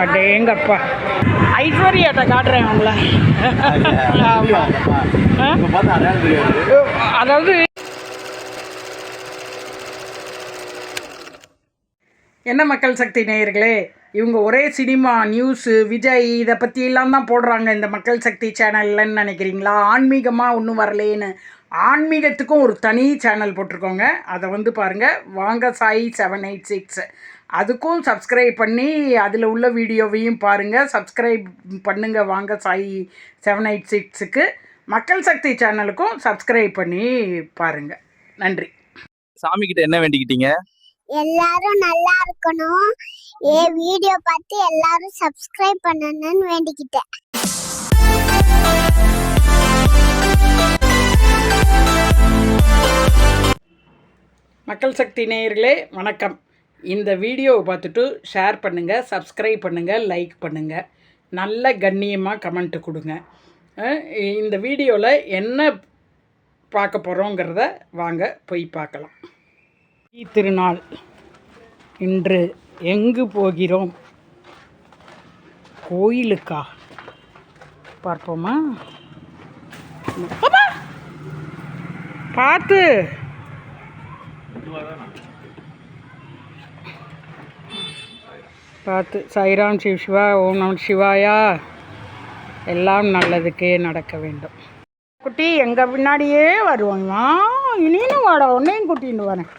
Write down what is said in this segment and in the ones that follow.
அடேங்கப்பா. ஐஸ்வர்யாட்ட காட்டுறேன் ஆமாம் அதாவது என்ன மக்கள் சக்தி நேயர்களே இவங்க ஒரே சினிமா நியூஸு விஜய் இதை பற்றியெல்லாம் தான் போடுறாங்க இந்த மக்கள் சக்தி சேனல்லன்னு நினைக்கிறீங்களா? ஆன்மீகமாக ஒன்றும் வரலேன்னு. ஆன்மீகத்துக்கும் ஒரு தனி சேனல் போட்டிருக்கோங்க. அதை வந்து பாருங்கள் வாங்க சாய் செவன் எயிட் சிக்ஸ் அதுக்கும் சப்ஸ்கிரைப் பண்ணி அதில் உள்ள வீடியோவையும் பாருங்கள் சப்ஸ்கிரைப் பண்ணுங்கள் வாங்க சாய் செவன் எயிட் சிக்ஸுக்கு மக்கள் சக்தி சேனலுக்கும் சப்ஸ்கிரைப் பண்ணி பாருங்கள் நன்றி. சாமி கிட்ட என்ன வேண்டிக்கிட்டீங்க? எல்லாரும் நல்லா இருக்கணும். ஏ வீடியோ பார்த்து எல்லாரும் சப்ஸ்கிரைப் பண்ணணும்னு வேண்டிக்கிட்டேன். மக்கள் சக்தி நேயர்களே வணக்கம். இந்த வீடியோவை பார்த்துட்டு ஷேர் பண்ணுங்கள் சப்ஸ்கிரைப் பண்ணுங்கள் லைக் பண்ணுங்கள் நல்ல கண்ணியமாக கமெண்ட் கொடுங்க. இந்த வீடியோவில் என்ன பார்க்க போகிறோங்கிறத வாங்க போய் பார்க்கலாம். திருநாள் இன்று எங்கு போகிறோம்? கோயிலுக்கா? பார்ப்போமா? பார்த்து. பார்த்து சாய்ராம் சிவ் சிவா ஓம் நம சிவாயா? எல்லாம் நல்லதுக்கே நடக்க வேண்டும். குட்டி எங்கள் பின்னாடியே வருவாங்கம்மா இனியும் வாட உன்னையும் கூட்டின்னு வரேன்.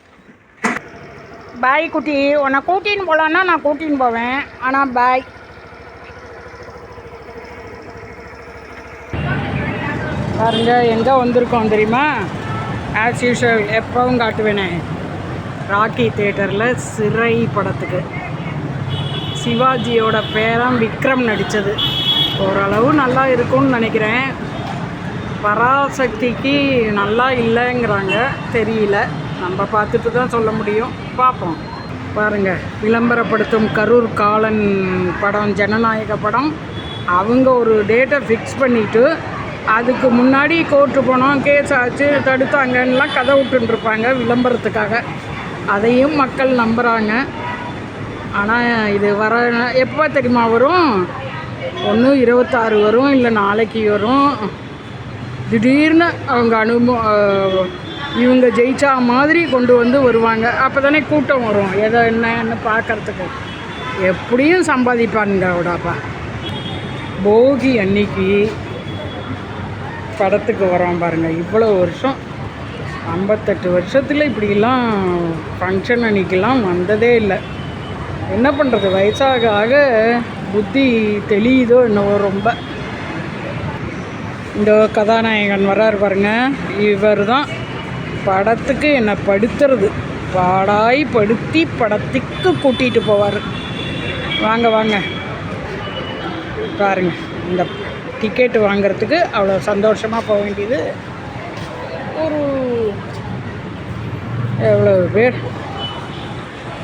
பாய் குட்டி உன்னை கூட்டின்னு போகலான்னா நான் கூட்டின்னு போவேன். ஆனால் பாய். பாருங்க எங்கே வந்திருக்கோம் தெரியுமா? ஆஸ் யூஷுவல் எப்பவும் காட்டுவேனே. ராக்கி தேட்டரில் சிறை படத்துக்கு. சிவாஜியோட பேரன் விக்ரம் நடித்தது ஓரளவு நல்லா இருக்கும்னு நினைக்கிறேன். பராசக்திக்கு நல்லா இல்லைங்கிறாங்க. தெரியல. நம்ம பார்த்துட்டு தான் சொல்ல முடியும். பார்ப்போம். பாருங்கள் விளம்பரப்படுத்தும் கரூர் காலன் படம் ஜனநாயக படம். அவங்க ஒரு டேட்டை ஃபிக்ஸ் பண்ணிவிட்டு அதுக்கு முன்னாடி கோர்ட்டு போனோம் கேஸ் ஆச்சு தடுத்தாங்கன்னெலாம் கதை விட்டுருப்பாங்க விளம்பரத்துக்காக. அதையும் மக்கள் நம்புகிறாங்க ஆனால் இது வர எப்போ தெரியுமா வரும்? ஒன்று இருபத்தாறு வரும் இல்லை நாளைக்கு வரும். திடீர்னு அவங்க அனுபவம் இவங்க ஜெயிச்சா மாதிரி கொண்டு வந்து வருவாங்க. அப்போ தானே கூட்டம் வரும். எதை என்னன்னு பார்க்கறதுக்கு எப்படியும் சம்பாதிப்பானுங்க அவடாப்பா போகி அன்னைக்கு படத்துக்கு வரோம் பாருங்கள் இவ்வளோ வருஷம். ஐம்பத்தெட்டு வருஷத்தில் இப்படிலாம் ஃபங்க்ஷன் அன்னைக்கெலாம் வந்ததே இல்லை. என்ன பண்ணுறது வயசாக ஆக புத்தி தெளியுதோ என்னவோ ரொம்ப. இந்த கதாநாயகன் வர்றார் பாருங்க. இவர் தான் படத்துக்கு என்னை படுத்துறது. பாடாய் படுத்தி படத்துக்கு கூட்டிகிட்டு போவார். வாங்க வாங்க. பாருங்க. இந்த டிக்கெட் வாங்குறதுக்கு அவ்வளோ சந்தோஷமாக போக வேண்டியது. ஒரு எவ்வளோ பேர்?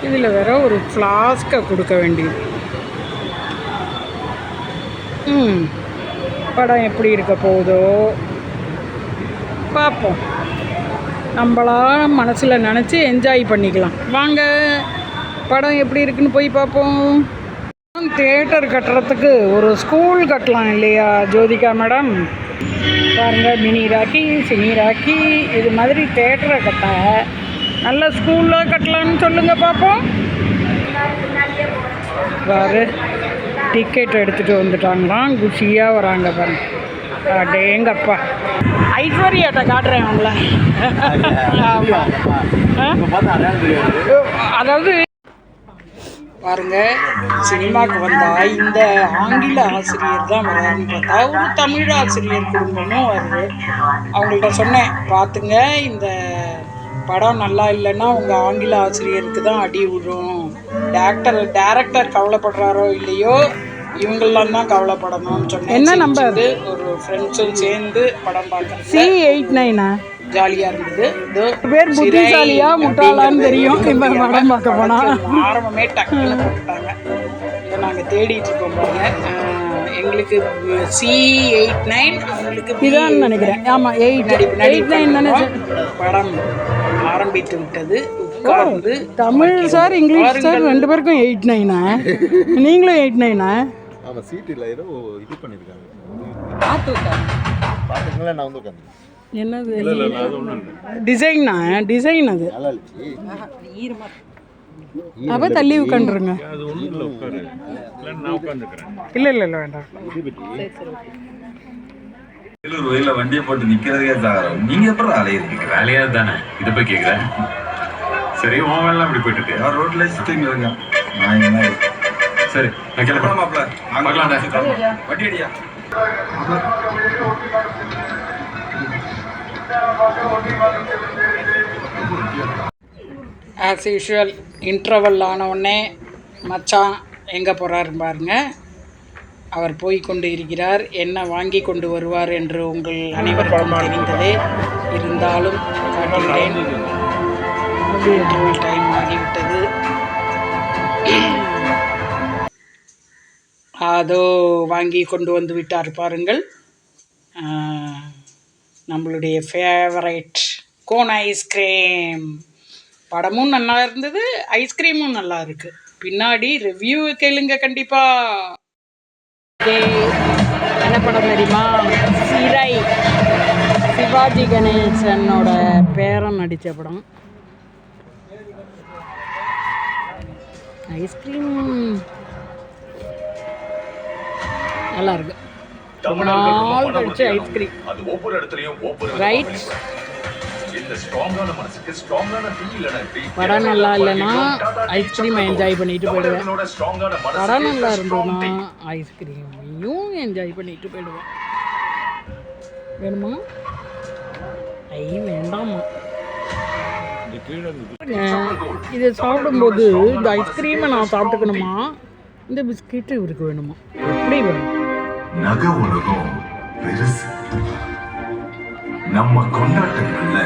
இதில் வேற ஒரு ஃப்ளாஸ்கை கொடுக்க வேண்டியது. ம் படம் எப்படி இருக்க போகுதோ? பார்ப்போம். நம்மளா மனசில் நினச்சி என்ஜாய் பண்ணிக்கலாம். வாங்க படம் எப்படி இருக்குன்னு போய் பார்ப்போம். தேட்டர் கட்டுறதுக்கு ஒரு ஸ்கூல் கட்டலாம் இல்லையா ஜோதிகா மேடம்? பாருங்கள் மினி ராக்கி சினி ராக்கி இது மாதிரி தேட்டரை கட்ட நல்ல ஸ்கூலில் கட்டலான்னு சொல்லுங்க பார்ப்போம் பாரு டிக்கெட் எடுத்துகிட்டு வந்துட்டாங்களாம். குஷியாக வராங்க பாருங்க. அடேங்கப்பா. ஐஸ்வர்யாட்ட காட்டுறேன் அவங்கள ஆமாம் அதாவது பாருங்க சினிமாவுக்கு வந்தா இந்த ஆங்கில ஆசிரியர் தான் வராங்க பார்த்தா ஒரு தமிழ் ஆசிரியர் குடும்பமும் வருது. அவங்கள்ட்ட சொன்னேன் பார்த்துங்க இந்த படம் நல்லா இல்லைன்னா உங்கள் ஆங்கில ஆசிரியருக்கு தான் அடி விழும். டேரக்டர் டேரக்டர் கவலைப்படுறாரோ இல்லையோ இவங்கெல்லாம் தான் கவலைப்படணும்னு சொன்னேன் என்ன நம்பர் ஒரு ஃப்ரெண்ட்ஸும் சேர்ந்து படம் பார்த்தேன் சி எயிட் நைனா ஜாலியாக இருந்தது. இதோ பேர் புத்திசாலியா முட்டாளான்னு தெரியும். இப்போ படம் பார்க்க போனால் ஆரம்பமே டக்குன்னு போட்டாங்க. இதை நாங்கள் தேடிட்டு இருக்கோம் பாருங்க. எங்களுக்கு சி எயிட் நைன் அவங்களுக்கு இதான் நினைக்கிறேன். ஆமாம் எயிட் எயிட் நைன் தானே படம். ஆரம்பித்து விட்டது. உட்கார்ந்து தமிழ் சார் இங்கிலீஷ் சார் ரெண்டு பேருக்கும் எயிட் நைனா நீங்களும் எயிட் நைனா ஆமாம் சீட்டு இல்லை ஏதோ இது பண்ணியிருக்காங்க. பார்த்து. பார்த்துங்களா நான் வந்து உட்காந்து என்னது? டிசைனா டிசைன் அது அப்போ தள்ளி உட்காந்துருங்க. இல்லை இல்லை இல்லை வேண்டாம். வேலூர் வயல்ல வண்டியை போட்டு நிக்கிறதுக்கே சாகரம். நீங்க எப்படி அலையுறீங்க வேலையா தானே? இதை போய் கேட்குறேன் சரி உன் வேலை அப்படி போயிட்டு இருக்கு? யார் ரோட்ல சுத்திங்க இருங்க. நான் என்ன சரி நான் கிளம்புறேன். மாப்பிள. பார்க்கலாம்டா. வண்டி அடியா? ஆஸ் யூஷுவல் இன்டர்வல் ஆனவுடனே மச்சான் எங்கே போகிறாரு பாருங்க. அவர் போய் கொண்டு இருக்கிறார். என்ன வாங்கி கொண்டு வருவார் என்று உங்கள் அனைவருக்கும் தெரிந்ததே இருந்தாலும் காட்டுகிறேன் இன்டர்வல் டைம் ஆகிவிட்டது. அதோ வாங்கி கொண்டு வந்து விட்டார் பாருங்கள். நம்மளுடைய ஃபேவரைட் கோன் ஐஸ்கிரீம் படமும் நல்லா இருந்தது ஐஸ்கிரீமும் நல்லா இருக்கு. பின்னாடி ரிவ்யூ கேளுங்க கண்டிப்பா. இது என்ன படம் தெரியுமா? சிறை. சிவாஜி கணேசனோட பேரன் நடித்த படம். ஐஸ்கிரீம் நல்லா இருக்கு. ரொம்ப நாள் கழிச்சு ஐஸ்கிரீம் ரைட் படம் நல்லா இல்லைன்னா ஐஸ்கிரீம் என்ஜாய் பண்ணிட்டு போயிடுவேன். படம் நல்லா இருந்ததுன்னா ஐஸ்கிரீமையும் என்ஜாய் பண்ணிட்டு போயிடுவேன். வேணுமா? ஐ வேண்டாமா இது சாப்பிடும்போது இந்த ஐஸ்கிரீமை நான் சாப்பிட்டுக்கணுமா? இந்த பிஸ்கெட்டு இவருக்கு வேணுமா? எப்படி வேணும்? நகை உலகம் பெருசு. நம்ம கொண்டாட்டங்கள்ல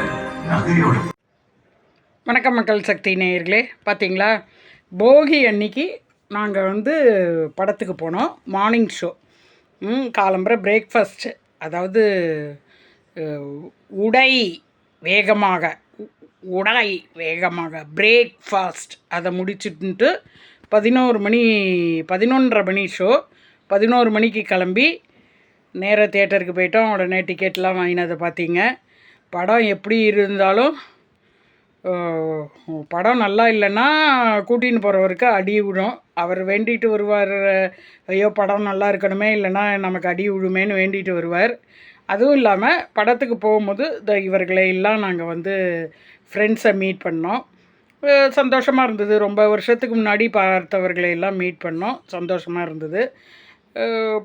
வணக்கம் மக்கள் சக்தி நேயர்களே பார்த்தீங்களா போகி அன்னைக்கு நாங்கள் வந்து படத்துக்கு போனோம் மார்னிங் ஷோ ம் பிரேக்ஃபாஸ்ட்டு அதாவது உடை வேகமாக உடை வேகமாக பிரேக்ஃபாஸ்ட் அதை முடிச்சுட்டு பதினோரு மணி பதினொன்றரை மணி ஷோ பதினோரு மணிக்கு கிளம்பி நேராக தேட்டருக்கு போயிட்டோம். உடனே டிக்கெட்லாம் வாங்கினதை பார்த்தீங்க. படம் எப்படி இருந்தாலும் படம் நல்லா இல்லைன்னா கூட்டின்னு போகிறவருக்கு அடி விடும். அவர் வேண்டிட்டு வருவார் ஐயோ படம் நல்லா இருக்கணுமே இல்லைன்னா நமக்கு அடி விழுமேன்னு வேண்டிட்டு வருவார். அதுவும் இல்லாமல் படத்துக்கு போகும்போது இந்த இவர்களை எல்லாம் நாங்கள் வந்து ஃப்ரெண்ட்ஸை மீட் பண்ணோம். சந்தோஷமாக இருந்தது. ரொம்ப வருஷத்துக்கு முன்னாடி பார்த்தவர்களை எல்லாம் மீட் பண்ணோம். சந்தோஷமாக இருந்தது.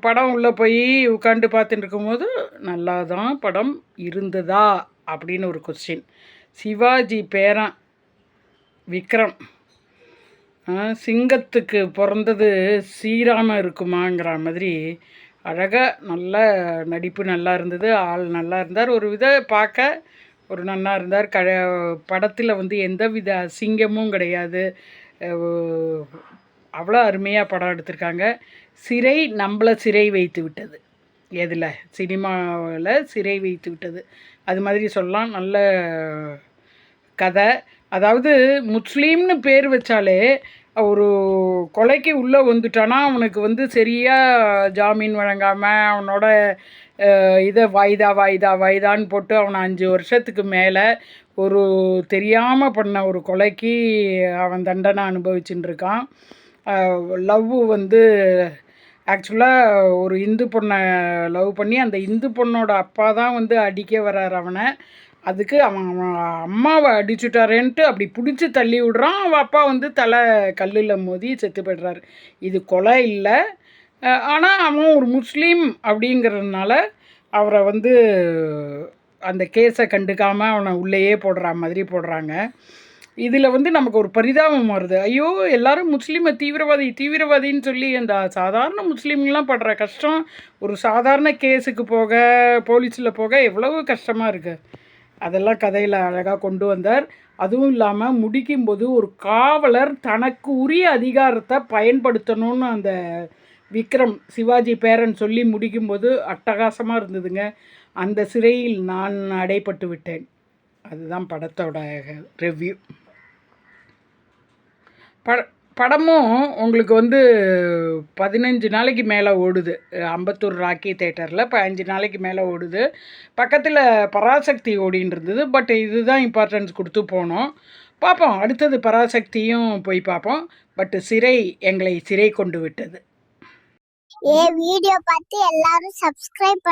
படம் உள்ளே போய் உட்காந்து பார்த்துட்டு இருக்கும்போது நல்லா தான் படம் இருந்ததா? அப்படின்னு ஒரு கொஸ்டின் சிவாஜி பேரன் விக்ரம் சிங்கத்துக்கு பிறந்தது சீராமல் இருக்குமாங்கிற மாதிரி அழகாக நல்ல நடிப்பு நல்லா இருந்தது. ஆள் நல்லா இருந்தார். ஒரு வித பார்க்க ஒரு நல்லா இருந்தார். க படத்தில் வந்து எந்த வித அசிங்கமும் கிடையாது. அவ்வளோ அருமையாக படம் எடுத்திருக்காங்க. சிறை நம்மளை சிறை வைத்து விட்டது. எதில்? சினிமாவில் சிறை வைத்து விட்டது. அது மாதிரி சொல்லலாம். நல்ல கதை. அதாவது முஸ்லீம்னு பேர் வச்சாலே ஒரு கொலைக்கு உள்ளே வந்துட்டானா அவனுக்கு வந்து சரியாக ஜாமீன் வழங்காமல் அவனோட இதை வாய்தா வாய்தா வாய்தான்னு போட்டு அவனை அஞ்சு வருஷத்துக்கு மேலே ஒரு தெரியாமல் பண்ண ஒரு கொலைக்கு அவன் தண்டனை அனுபவிச்சுட்டு இருக்கான். லவ் வந்து ஆக்சுவலாக ஒரு இந்து பொண்ணை லவ் பண்ணி அந்த இந்து பொண்ணோட அப்பா தான் வந்து அடிக்க வர்றார் அவனை. அதுக்கு அவன் அவன் அம்மாவை அடிச்சுட்டாரேன்ட்டு அப்படி பிடிச்சி தள்ளி விடுறான். அவன் அப்பா வந்து தலை கல்லில் மோதி செத்து போய்டுறாரு. இது கொலை இல்லை. ஆனால் அவன் ஒரு முஸ்லீம் அப்படிங்கிறதுனால அவரை வந்து அந்த கேஸை கண்டுக்காமல் அவனை உள்ளேயே போடுற மாதிரி போடுறாங்க. இதில் வந்து நமக்கு ஒரு பரிதாபம் வருது. ஐயோ எல்லாரும் முஸ்லீமை தீவிரவாதி தீவிரவாதின்னு சொல்லி அந்த சாதாரண முஸ்லீம்லாம் படுற கஷ்டம் ஒரு சாதாரண கேஸுக்கு போக போலீஸில் போக எவ்வளவு கஷ்டமாக இருக்குது அதெல்லாம் கதையில் அழகாக கொண்டு வந்தார். அதுவும் இல்லாமல் முடிக்கும்போது ஒரு காவலர் தனக்கு உரிய அதிகாரத்தை பயன்படுத்தணும்னு அந்த விக்ரம் சிவாஜி பேரன் சொல்லி முடிக்கும்போது அட்டகாசமாக இருந்ததுங்க. அந்த சிறையில் நான் அடைப்பட்டு விட்டேன். அதுதான் படத்தோட ரிவ்யூ ப படமும் உங்களுக்கு வந்து பதினஞ்சு நாளைக்கு மேலே ஓடுது. அம்பத்தூர் ராக்கி தேட்டரில் பதினஞ்சு நாளைக்கு மேலே ஓடுது. பக்கத்தில் பராசக்தி ஓடின்னு இருந்தது. பட் இதுதான் இம்பார்ட்டன்ஸ் கொடுத்து போனோம். பார்ப்போம். அடுத்தது பராசக்தியும் போய் பார்ப்போம். பட் சிறை எங்களை சிறை கொண்டு விட்டது. ஏ வீடியோ பார்த்து எல்லாரும் சப்ஸ்கிரைப்